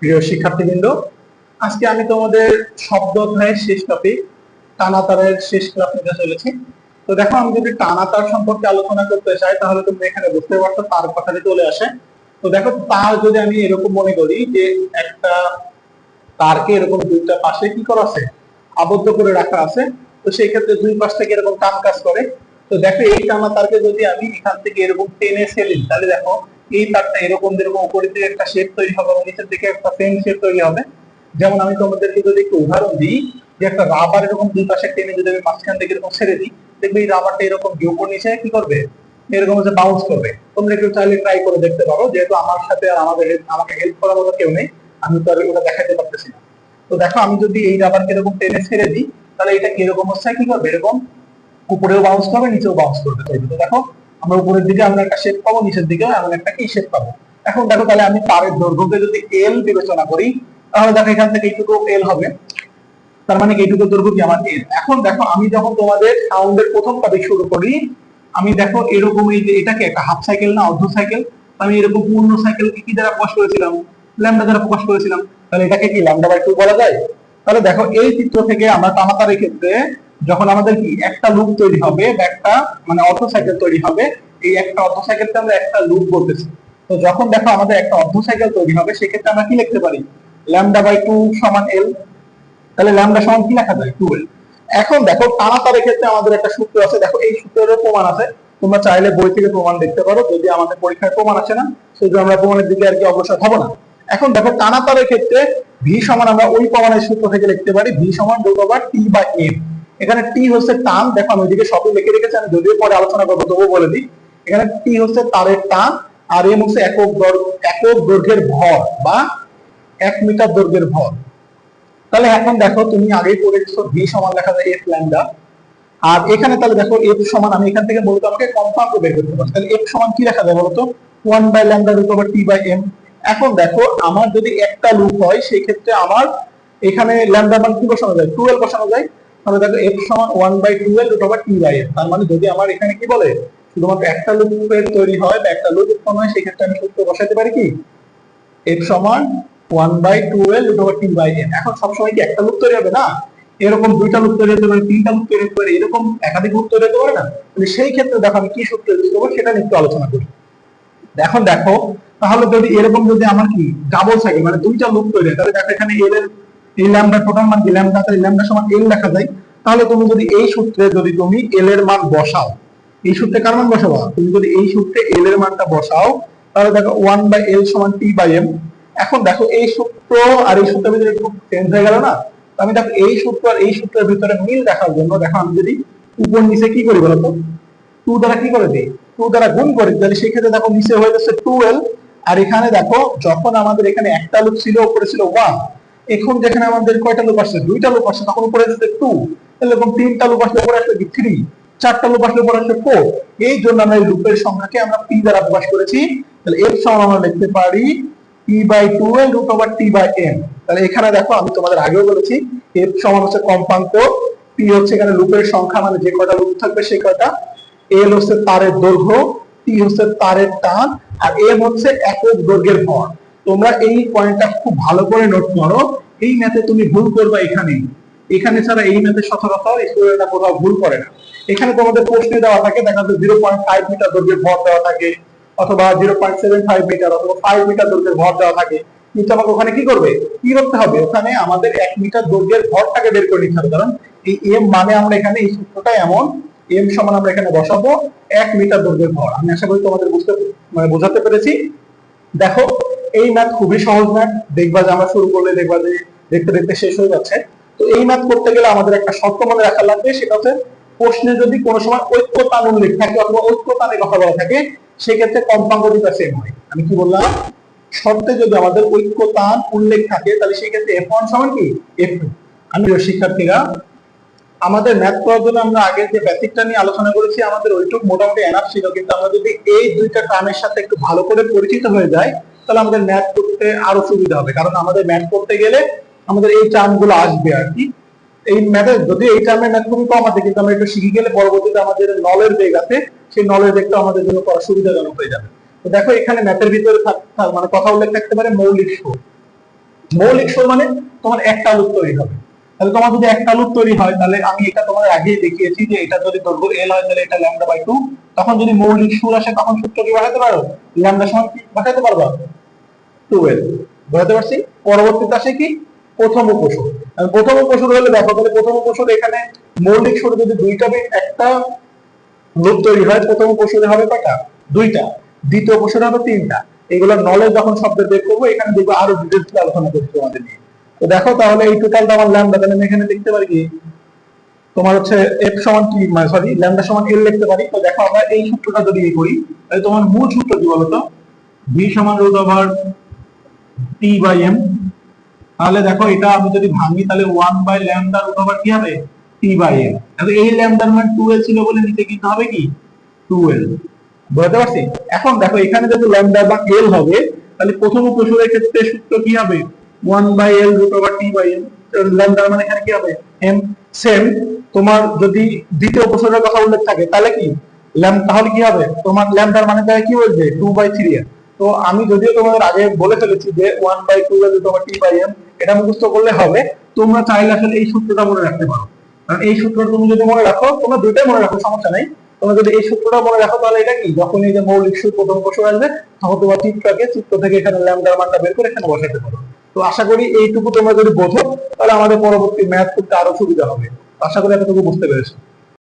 প্রিয় শিক্ষার্থীবৃন্দ, আজকে আমি তোমাদের শব্দ অধ্যায়ের শেষ টপিক টানাতারের শেষ ক্লাস নিতে চলেছি তো দেখো, আমি যদি টানাতার সম্পর্কে আলোচনা করতে চাই, তাহলে তুমি এখানে বুঝতে পারছ তার কথাটি চলে আসে। তো দেখো, তার যদি আমি এরকম মনে করি যে একটা তারকে এরকম দুইটা পাশে কি করা আছে? আবদ্ধ করে রাখা আছে। তো সেই ক্ষেত্রে দুই পাশ থেকে এরকম টান কাজ করে। তো দেখো, এই টানা তারকে যদি আমি এখান থেকে এরকম টেনে ফেলি তাহলে দেখো এই তারটা এরকম যেরকম উপরের দিকে একটা শেপ তৈরি হবে এবং নিচের দিকে একটা সেম শেপ তৈরি হবে। যেমন আমি তোমাদেরকে যদি একটু উদাহরণ দিই, যে একটা রাবার এরকম দুই পাশে টেনে যদি আমি মাঝখান থেকে এরকম ছেড়ে দিই, দেখবে এই রাবারটা এরকম কি উপর নিচে কি করবে? এরকম হচ্ছে বাউন্স করবে। তোমরা একটু চাইলে ট্রাই করে দেখতে পারো, যেহেতু আমার সাথে আর আমাদের আমাকে হেল্প করার মতো কেউ নেই, আমি তো আর ওটা দেখাতে পারতেছি না। তো দেখো, আমি যদি এই রাবারকে এরকম টেনে ছেড়ে দিই, তাহলে এটা কীরকম হচ্ছে? কি করবে? এরকম উপরেও বাউন্স করবে, নিচেও বাউন্স করবে। তো দেখো আমরা উপরের দিকে, আমরা একটা শেপ পাবো, নিচের দিকেও এমন একটা কি শেপ পাবো। এখন দেখো তাহলে আমি তারের দৈর্ঘ্যকে যদি এল বিবেচনা করি, তাহলে দেখো এখান থেকে এইটুকু এল হবে। তার মানে এইটুকু দৈর্ঘ্য কি আমার এল এখন দেখো, আমি যখন তোমাদের সাউন্ডের প্রথম টপিক শুরু করি, আমি দেখো এরকম এই যে এটাকে একটা হাফ সাইকেল না অর্ধ সাইকেল আমি এরকম পূর্ণ সাইকেলকে কি দ্বারা প্রকাশ করেছিলাম? ল্যামডা দ্বারা প্রকাশ করেছিলাম। তাহলে এটাকে কি ল্যামডা বাই টু বলা যায়? তাহলে দেখো এই চিত্র থেকে আমরা টানাতারের ক্ষেত্রে যখন আমাদের কি একটা লুপ তৈরি হবে বা একটা মানে অর্ধ সাইকেল তৈরি হবে, এই একটা অর্ধ সাইকেলকে আমরা একটা লুপ বলতেছি তো যখন দেখো আমাদের একটা অর্ধ সাইকেল তৈরি হবে, সেক্ষেত্রে আমরা কি লিখতে পারি? ল্যামডা বাই টু সমান এল তাহলে ল্যামডা সমান কি লেখা যায়? টুয়েলভ এখন দেখো টানাতারের ক্ষেত্রে আমাদের একটা সূত্র আছে। দেখো, এই সূত্রেরও প্রমাণ আছে। তোমরা চাইলে বই থেকে প্রমাণ দেখতে পারো, যদি আমাদের পরীক্ষায় প্রমাণ আছে না সেই জন্য আমরা প্রমাণের দিকে আর কি অগ্রসর হব না। এখন দেখো টানাতারের ক্ষেত্রে ভি সমান আমরা ওই প্রমাণের সূত্র থেকে লিখতে পারি ভি সমান ওভার টি বাই এম এখানে টি হচ্ছে টান। দেখো, আমি ওইদিকে সবই লিখে রেখেছি, আমি যদিও পরে আলোচনা করব, তবুও বলে দিই। এখানে টি হচ্ছে তারের টান, আর এম হচ্ছে একক একক দৈর্ঘ্যের ভর বা এক মিটার দৈর্ঘ্যের ভর। তাহলে এখন দেখো, তুমি আগেই পড়ে গেছো ভি সমান লেখা যায় এফ ল্যামডা আর এখানে তাহলে দেখো এফ সমান, আমি এখান থেকে বলতে আমাকে কম্পাঙ্ক বের করতে পারি তাহলে এফ সমান কি লেখা যায় বলতো one by lambda root over T by M এখন দেখো, আমার যদি একটা লুপ হয়, সেই ক্ষেত্রে আমার এখানে ল্যামডা মান কি বসানো যায়? টুয়েলভ বসানো যায়। তাহলে দেখো এফ সমান one by twelve root over T by M তার মানে যদি আমার এখানে কি বলে, শুধুমাত্র একটা লুপের তৈরি হয় বা একটা লুপ উৎপন্ন হয়, সেক্ষেত্রে আমি সূত্র বসাতে পারি কি? এফ সমান one by twelve root over T by N এখন সবসময় কি একটা লুপ তৈরি হবে না? এরকম দুইটা লুপ তৈরি হতে পারে, তিনটা লুপ তৈরি হতে পারে, এরকম একাধিক লুপ তৈরি হতে পারে না? তাহলে সেই ক্ষেত্রে দেখো আমি কি সূত্র ইউজ করব, সেটা নিয়ে একটু আলোচনা করি। এখন দেখো, তাহলে যদি এরকম যদি আমার কি ডাবল সাইকেল মানে দুইটা লুপ তৈরি হয়, তাহলে দেখো এখানে এর এই টোটাল মান কি ল্যামডা তাহলে ল্যামডা সমান এল লেখা যায়। তাহলে তুমি যদি এই সূত্রে যদি তুমি এল এর মান বসাও, এই সূত্রে কার মান বসাবো? তুমি যদি এই সূত্রে এল এর মানটা বসাও, তাহলে দেখো ওয়ান বাই এল সমান টি বাই এম এখন দেখো এই সূত্র আর এই সূত্রের ভিতরে একটু চেঞ্জ হয়ে গেল না? আমি দেখো এই সূত্র আর এই সূত্রের ভিতরে মিল দেখার জন্য দেখো আমি যদি উপর নিচে কি করি বলতো টু দ্বারা কি করে দিই? টু দ্বারা গুণ করি, তাহলে সেই ক্ষেত্রে দেখো নিচে হয়ে যাচ্ছে টুয়েলভ আর এখানে দেখো যখন আমাদের এখানে একটা লুপ ছিল, উপরে ছিল ওয়ান এখন যেখানে আমাদের কয়টা লুপ আসছে? দুইটা লুপ আসছে, তখন উপরে যাচ্ছে টু এরকম তিনটা লুপ আসলে উপরে আসলে থ্রি চারটা লুপ আসলে উপরে আসলে ফোর এই জন্য আমরা এই লুপের সংখ্যাকে আমরা পি দ্বারা প্রকাশ করেছি। তাহলে এর সমান আমরা লিখতে পারি T by twelve root over T by M তাহলে এখানে দেখো, আমি তোমাদের আগেও বলেছি এফ সমান হচ্ছে কম্পাঙ্ক। পি হচ্ছে এখানে লুপের সংখ্যা মানে যে কয়টা লুপ থাকবে সেই কয়টা। এল হচ্ছে তারের দৈর্ঘ্য টি হচ্ছে তারের টান, আর এম হচ্ছে একক দৈর্ঘ্যের ভর। তোমরা এই পয়েন্টটা খুব ভালো করে নোট করো এই ম্যাথে তুমি ভুল করবে এখানে। এখানে ছাড়া এই ম্যাথে সচরাচর স্টুডেন্টরা কোথাও ভুল করে না। এখানে তোমাদের প্রশ্নে দেওয়া থাকে, দেখা যাচ্ছে জিরো পয়েন্ট ফাইভ মিটার দৈর্ঘ্যের ভর দেওয়া থাকে, অথবা zero point seven five meter অথবা ফাইভ মিটার দৈর্ঘ্যের ভর দেওয়া থাকে। কিন্তু আমাকে ওখানে কি করবে? কি করতে হবে? ওখানে আমাদের এক মিটার দৈর্ঘ্যের ভরটাকে বের করে নিতে হবে। কারণ এই এম মানে আমরা এখানে এই সূত্রটা এমন এম সমান আমরা এখানে বসাবো, এক মিটার দৈর্ঘ্যের ভর। আমি আশা করি তোমাদের বুঝতে মানে বোঝাতে পেরেছি। দেখো এই ম্যাথ খুবই সহজ ম্যাথ দেখবা যে আমরা শুরু করলে দেখবা যে দেখতে দেখতে শেষ হয়ে যাচ্ছে। তো এই ম্যাথ করতে গেলে আমাদের একটা শর্ত মনে রাখা লাগবে, সেটা হচ্ছে প্রশ্নে যদি কোনো সময় ঐক্যতান উল্লেখ থাকে অথবা ঐক্যতানের কথা বলা থাকে, সেক্ষেত্রে কম্পাঙ্ক দুটা সেম হয়। আমি কি বললাম? শর্তে যদি আমাদের ঐক্যতান উল্লেখ থাকে, তাহলে সেই ক্ষেত্রে এফ ওয়ান সমান কি? এফ টু আমি শিক্ষার্থীরা, আমাদের ম্যাথ করার জন্য আমরা আগে যে বেসিকটা নিয়ে আলোচনা করেছি, আমাদের ওইটুক মোটামুটি এনাফ ছিল। কিন্তু আমরা যদি এই দুইটা টার্মের সাথে একটু ভালো করে পরিচিত হয়ে যাই তাহলে আমাদের ম্যাথ করতে আরও সুবিধা হবে। কারণ আমাদের ম্যাথ করতে গেলে আমাদের এই টার্মগুলো আসবে আর কি। এই ম্যাথে যদি এই টার্মের ম্যাথ খুবই কম আছে, কিন্তু আমরা একটু শিখে গেলে পরবর্তীতে আমাদের নলের বেগ আছে, সেই নলের বেগটা আমাদের জন্য করা সুবিধাজনক হয়ে যাবে। তো দেখো, এখানে ম্যাথের ভিতরে মানে কথা উল্লেখ থাকতে পারে মৌলিক সুর মৌলিক সুর মানে তোমার একটা লুপ তৈরি হবে। তাহলে তোমার যদি একটা লুপ তৈরি হয়, তাহলে আমি এটা তোমার আগেই দেখিয়েছি যে এটা যদি দৈর্ঘ্য এল হয়, তাহলে এটা ল্যামডা বাই টু তখন যদি মৌলিক সুর আসে, তখন সূত্র কি বাড়াতে পারো? ল্যামডা সমান কি বাড়াতে পারবা? টুয়েলভ পারছি? পরবর্তীতে আসে কি? প্রথম উপসর প্রথম উপসর হলে দেখো, তাহলে প্রথম উপসর এখানে মৌলিক সুরে যদি দুইটা একটা লুপ তৈরি হয়, প্রথম উপসরে হবে কয়টা? দুইটা। দ্বিতীয় উপসরে হবে তিনটা। এগুলো নলেজ যখন শব্দের বের করব, এখানে দেখব আরও ডিটেলস আলোচনা করছি তোমাদের নিয়ে। তো দেখো, তাহলে এই টোটালটা আমার ল্যামডা তাহলে আমি এখানে লিখতে পারি কি? তোমার হচ্ছে এফ সমান কি? মানে সরি ল্যামডা সমান এল লিখতে পারি। তো দেখো, আমরা এই সূত্রটা যদি ইয়ে করি, তাহলে তোমার মূল সূত্র কি বলতো? ভি সমান root over T by M তাহলে দেখো এটা আমি যদি ভাঙি, তাহলে one by lambda root over কি হবে? টি বাই এম তাহলে এই ল্যামডার মান টুয়েলভ ছিল বলে নিচে কি হবে কি? টুয়েলভ বুঝতে পারছি? এখন দেখো এখানে যদি ল্যামডা বা এল হবে, তাহলে প্রথম উপসরের ক্ষেত্রে সূত্র কি হবে? One by L root over T by M ল্যামডার মানে এখানে কি হবে? এম সেম তোমার যদি দ্বিতীয় উপসর্গের কথা উল্লেখ থাকে, তাহলে কি? ল্যাম তাহলে কি হবে? তোমার ল্যামডার মানে কি বলবে টু বাই থ্রি তো আমি যদিও তোমাদের আগে বলে ফেলেছি যে ওয়ান বাই টু বাই তোমার টি বাই এম এটা মুখস্থ করলে হবে। তোমরা চাইলে আসলে এই সূত্রটা মনে রাখতে পারো। কারণ এই সূত্রটা তুমি যদি মনে রাখো, তোমরা দুইটাই মনে রাখো, সমস্যা নাই। তোমরা যদি এই সূত্রটা মনে রাখো, তাহলে এটা কি? যখন এই যে মৌলিক সুর প্রথম বছর আসবে, তখন তোমার চিত্রকে, চিত্র থেকে এখানে ল্যামডার মানটা বের করে এখানে বসাতে পারো। তো আশা করি এইটুকু তোমরা যদি বোঝো, তাহলে আমাদের পরবর্তী ম্যাথ করতে আরও সুবিধা হবে। আশা করি এতটুকু বুঝতে পেরেছ।